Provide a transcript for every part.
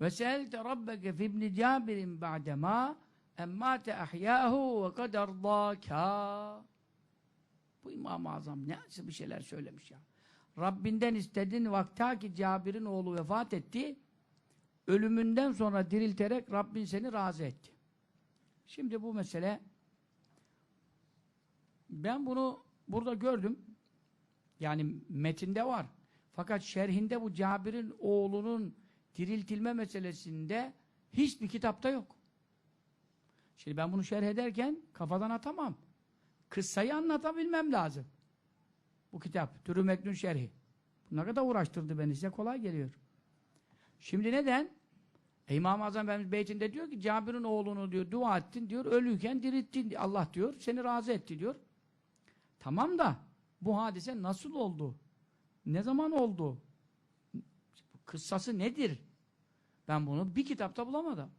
Ve seelte rabbeke fi ibni Cabir'in ba'dema emmâte ahyâhu ve kad ardâkâ. Bu İmam-ı Azam ne nasıl bir şeyler söylemiş ya. Rabbinden istedin vakta ki Cabir'in oğlu vefat etti. Ölümünden sonra dirilterek Rabbin seni razı etti. Şimdi bu mesele ben bunu burada gördüm. Yani metinde var. Fakat şerhinde bu Cabir'in oğlunun diriltilme meselesinde hiçbir kitapta yok. Şimdi ben bunu şerh ederken kafadan atamam. Kıssayı anlatabilmem lazım. Bu kitap. Türü Meknun Şerhi. Ne kadar uğraştırdı beni. Size kolay geliyor. Şimdi neden? E İmam-ı Azam Efendimiz beytinde diyor ki Cabir'in oğlunu diyor dua ettin diyor ölüyken dirilttin. Allah diyor seni razı etti diyor. Tamam da bu hadise nasıl oldu? Ne zaman oldu? Kıssası nedir? Ben bunu bir kitapta bulamadım.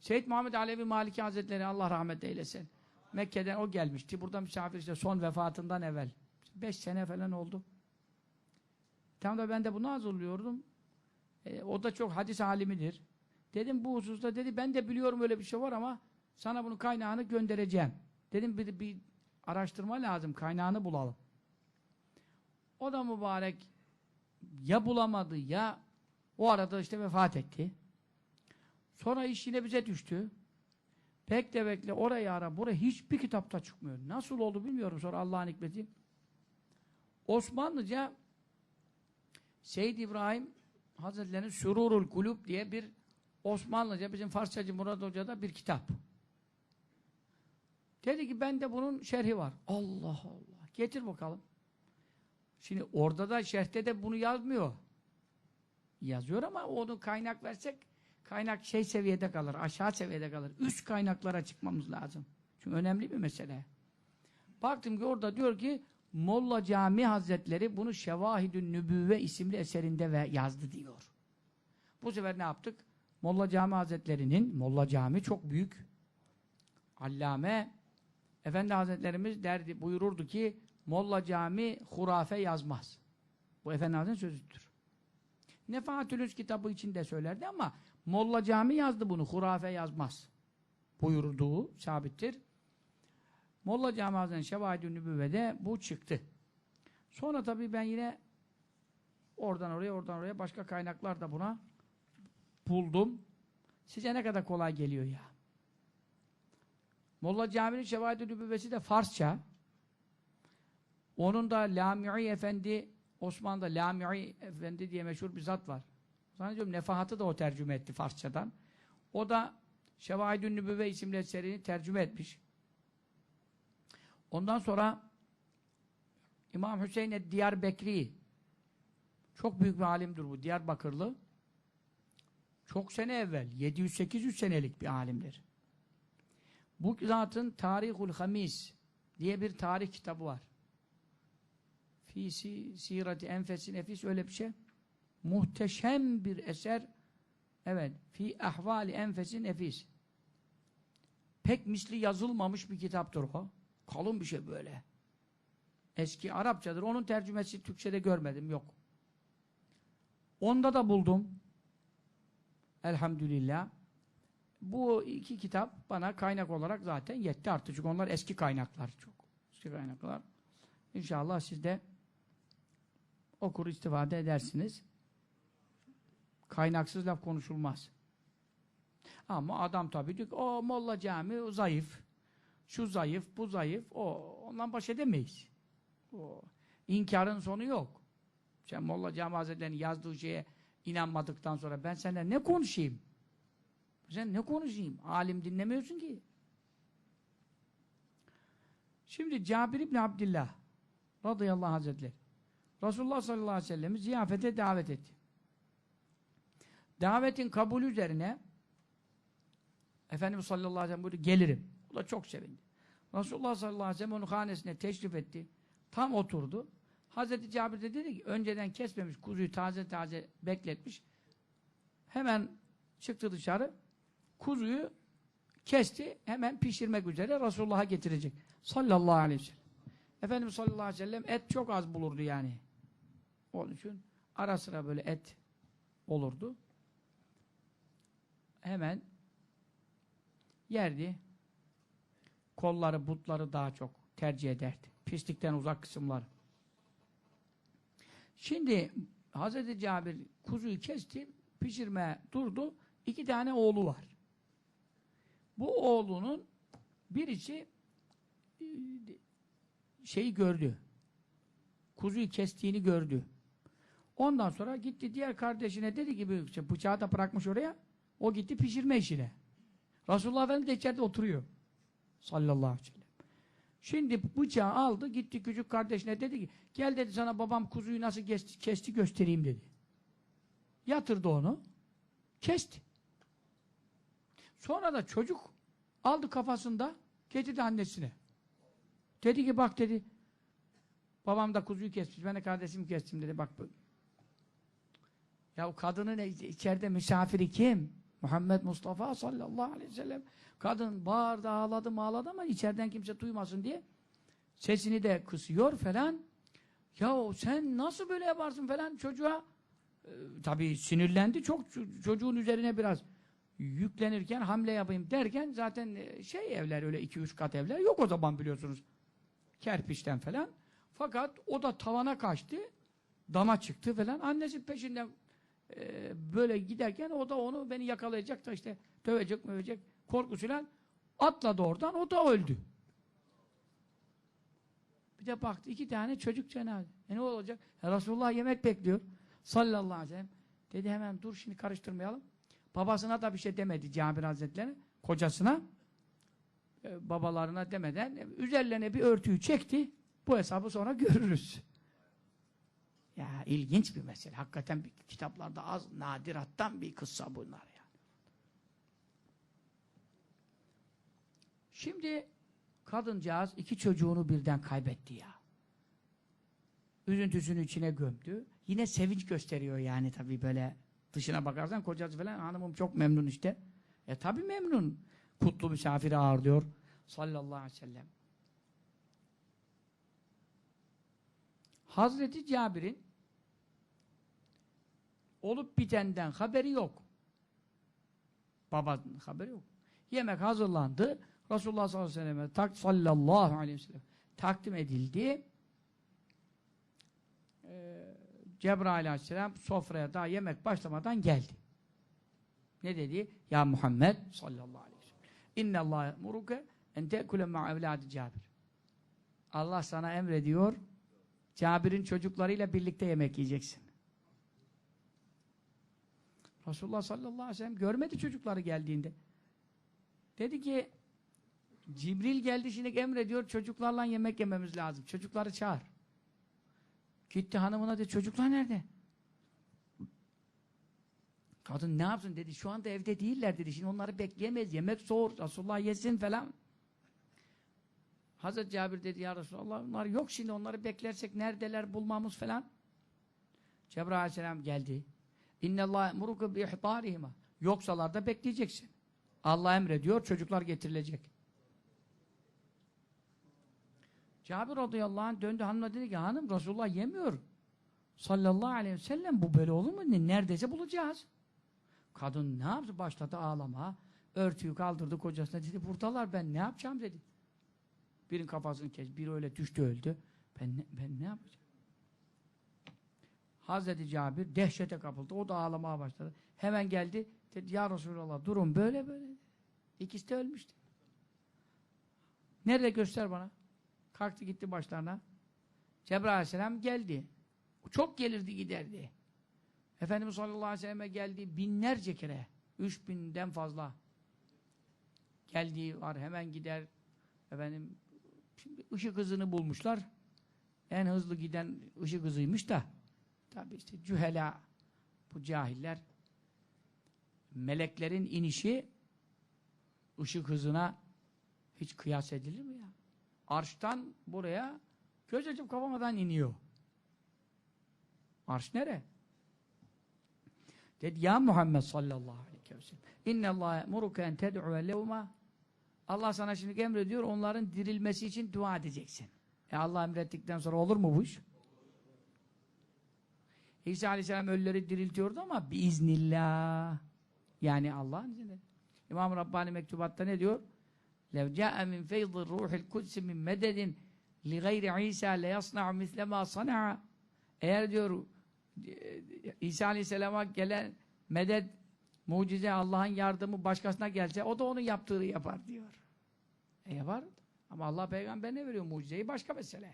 Seyyid Muhammed Alevi Maliki Hazretleri Allah rahmet eylesin. Mekke'den o gelmişti. Burada misafir işte son vefatından evvel. Beş sene falan oldu. Tam da ben de bunu hazırlıyordum. E, o da çok hadis alimidir. Dedim bu hususta dedi ben de biliyorum öyle bir şey var ama sana bunun kaynağını göndereceğim. Dedim bir, bir araştırma lazım. Kaynağını bulalım. O da mübarek ya bulamadı ya o arada işte vefat etti. Sonra iş yine bize düştü. Bekle bekle orayı ara. Buraya hiçbir kitapta çıkmıyor. Nasıl oldu bilmiyorum sonra Allah'ın hikmeti. Osmanlıca Seyyid İbrahim Hazretleri'nin Sürurul Kulub diye bir Osmanlıca bizim Farsçacı Murat Hoca'da bir kitap. Dedi ki bende bunun şerhi var. Allah Allah. Getir bakalım. Şimdi orada da şerhte de bunu yazmıyor. Yazıyor ama onu kaynak versek kaynak şey seviyede kalır, aşağı seviyede kalır. Üst kaynaklara çıkmamız lazım. Çünkü önemli bir mesele. Baktım ki orada diyor ki Molla Cami Hazretleri bunu Şevahidün Nübüvve isimli eserinde ve yazdı diyor. Bu sefer ne yaptık? Molla Cami Hazretleri'nin, Molla Cami çok büyük allame Efendi Hazretlerimiz derdi, buyururdu ki Molla Cami hurafe yazmaz. Bu Efendi Hazretleri'nin sözüdür. Nefahatülüz kitabı içinde söylerdi ama Molla Cami yazdı bunu, hurafe yazmaz. Buyurduğu sabittir. Molla Cami Hazretleri'nin Şevahid-i Nübüvve'de bu çıktı. Sonra tabii ben yine oradan oraya, oradan oraya başka kaynaklar da buna buldum. Size ne kadar kolay geliyor ya. Molla Cami'nin Şevahid-i Nübüvvesi de Farsça. Onun da Lami'i Efendi, Osmanlı'da Lami'i Efendi diye meşhur bir zat var. Zannediyorum Nefahat'ı da o tercüme etti Farsçadan. O da Şevahid-i Nübüvve isimli eserini tercüme etmiş. Ondan sonra İmam Hüseyin Diyarbekri çok büyük bir alimdir bu. Diyarbakırlı. Çok sene evvel. 700-800 senelik bir alimdir. Bu zatın Tarihul Hamis diye bir tarih kitabı var. Fi sirati enfesi nefis öyle bir şey. Muhteşem bir eser. Evet. Fi ahvali enfesi nefis. Pek misli yazılmamış bir kitaptır o. Kalın bir şey böyle. Eski Arapçadır. Onun tercümesi Türkçe'de görmedim. Yok. Onda da buldum. Elhamdülillah. Bu iki kitap bana kaynak olarak zaten yetti artık. Çünkü onlar eski kaynaklar çok. Eski kaynaklar. İnşallah siz de okur istifade edersiniz. Kaynaksız laf konuşulmaz. Ama adam tabii diyor ki o Molla Cami zayıf. Şu zayıf, bu zayıf. O, ondan baş edemeyiz. O, inkarın sonu yok. Sen Molla Cami Hazretleri'nin yazdığı şeye inanmadıktan sonra ben seninle ne konuşayım? Sen ne konuşayım? Alim dinlemiyorsun ki. Şimdi Cabir İbni Abdillah radıyallahu hazretleri Resulullah sallallahu aleyhi ve sellem'i ziyafete davet etti. Davetin kabul üzerine Efendimiz sallallahu aleyhi ve sellem buyurdu, gelirim. O da çok sevindi. Resulullah sallallahu aleyhi ve sellem onun hanesine teşrif etti. Tam oturdu. Hazreti Cabir de dedi ki, önceden kesmemiş, kuzuyu taze taze bekletmiş. Hemen çıktı dışarı. Kuzuyu kesti, hemen pişirmek üzere Resulullah'a getirecek. Sallallahu aleyhi ve sellem. Efendimiz sallallahu aleyhi ve sellem et çok az bulurdu yani. Onun için ara sıra böyle et olurdu. hemen yerdi. Kolları, butları daha çok tercih ederdi. Pislikten uzak kısımlar. Şimdi Hazreti Cabir kuzuyu kesti, pişirmeye durdu. İki tane oğlu var. Bu oğlunun birisi e, şeyi gördü. Kuzuyu kestiğini gördü. Ondan sonra gitti diğer kardeşine dedi ki bıçağı da bırakmış oraya. O gitti pişirme işine. Resulullah Efendimiz de içeride oturuyor. Sallallahu aleyhi ve sellem. Şimdi bıçağı aldı gitti küçük kardeşine dedi ki gel dedi sana babam kuzuyu nasıl kesti, kesti göstereyim dedi. Yatırdı onu. Kesti. Sonra da çocuk aldı kafasında getirdi annesine. Dedi ki bak dedi babam da kuzuyu kesmiş ben de kardeşimi kestim dedi bak. Ya o kadının içeride misafiri kim? Muhammed Mustafa sallallahu aleyhi ve sellem. Kadın bağırdı ağladı ağladı ama içeriden kimse duymasın diye sesini de kısıyor falan. Ya sen nasıl böyle yaparsın falan çocuğa e, tabii sinirlendi çok çocuğun üzerine biraz yüklenirken hamle yapayım derken zaten e, şey evler öyle iki üç kat evler yok o zaman biliyorsunuz. Kerpiçten falan. Fakat o da tavana kaçtı. Dama çıktı falan. Annesi peşinden e, böyle giderken o da onu beni yakalayacak da işte dövecek mövecek korkusuyla atladı oradan o da öldü. Bir de baktı iki tane çocuk cenaze. E ne olacak? E Resulullah yemek bekliyor. Sallallahu aleyhi ve sellem. Dedi hemen dur şimdi karıştırmayalım. Babasına da bir şey demedi Cabir Hazretleri. Kocasına e, babalarına demeden e, üzerlerine bir örtüyü çekti. Bu hesabı sonra görürüz. Ya ilginç bir mesele. Hakikaten bir, kitaplarda az nadirattan bir kıssa bunlar yani. Şimdi kadıncağız iki çocuğunu birden kaybetti ya. Üzüntüsünü içine gömdü. Yine sevinç gösteriyor yani tabii böyle dışına bakarsan kocası falan hanımım çok memnun işte. E tabii memnun. Kutlu misafiri ağırlıyor. Sallallahu aleyhi ve sellem. Hazreti Cabir'in olup bitenden haberi yok. Babanın haberi yok. Yemek hazırlandı. Resulullah sallallahu aleyhi ve selleme sallallahu aleyhi ve sellem takdim edildi. Ee, Cebrail aleyhisselam sofraya daha yemek başlamadan geldi. Ne dedi? Ya Muhammed sallallahu aleyhi ve sellem İnne Allah muruke en te'kule ma evladi Cabir. Allah sana emrediyor Cabir'in çocuklarıyla birlikte yemek yiyeceksin. Resulullah sallallahu aleyhi ve sellem görmedi çocukları geldiğinde. Dedi ki Cibril geldi şimdi emrediyor çocuklarla yemek yememiz lazım. Çocukları çağır. Gitti hanımına dedi çocuklar nerede? Kadın ne yapsın dedi şu anda evde değiller dedi. Şimdi onları bekleyemez. Yemek soğur. Resulullah yesin falan. Hazreti Cabir dedi ya Resulallah onlar yok şimdi onları beklersek neredeler bulmamız falan. Cebrail aleyhisselam geldi. İnnallâhe muruke bi ihtarihima. Yoksalar da bekleyeceksin. Allah emrediyor çocuklar getirilecek. Cabir radıyallahu anh döndü hanımla dedi ki hanım Resulullah yemiyor. Sallallahu aleyhi ve sellem bu böyle olur mu? Neredeyse bulacağız. Kadın ne yaptı? Başladı ağlama. Örtüyü kaldırdı kocasına dedi buradalar ben ne yapacağım dedi. Birin kafasını kes, biri öyle düştü öldü. Ben ne, ben ne yapacağım? Hazreti Cabir dehşete kapıldı. O da ağlamaya başladı. Hemen geldi. Dedi ya Resulallah durum böyle böyle. İkisi de ölmüştü. Nerede göster bana? Kalktı gitti başlarına. Cebrail aleyhisselam geldi. Çok gelirdi giderdi. Efendimiz sallallahu aleyhi ve selleme geldi binlerce kere. Üç binden fazla. Geldiği var hemen gider. Efendim şimdi ışık hızını bulmuşlar. En hızlı giden ışık hızıymış da. Tabi işte cühela bu cahiller meleklerin inişi ışık hızına hiç kıyas edilir mi ya? Arştan buraya göz açıp kapamadan iniyor. Arş nere? Dedi ya Muhammed sallallahu aleyhi ve sellem inne Allah muruke en ted'u levma Allah sana şimdi emrediyor onların dirilmesi için dua edeceksin. E Allah emrettikten sonra olur mu bu iş? İsa aleyhisselam ölüleri diriltiyordu ama biiznillah Yani Allah'ın izniyle. İmam Rabbani mektubatta ne diyor? لَوْ جَاءَ مِنْ فَيْضِ الرُّوحِ الْقُدْسِ مِنْ مَدَدٍ لِغَيْرِ عِيسَى لَيَصْنَعُ مِثْلَ مَا صَنَعَ Eğer diyor e, İsa Aleyhisselam'a gelen medet, mucize, Allah'ın yardımı başkasına gelse o da onun yaptığını yapar diyor. E yapar. Ama Allah peygamberine veriyor mucizeyi başka mesele.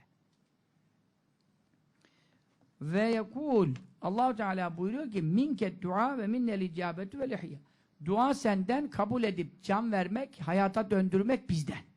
Ve yekul Allahu Teala buyuruyor ki minke dua ve minnel icabetu ve ihya. Dua senden kabul edip can vermek, hayata döndürmek bizden.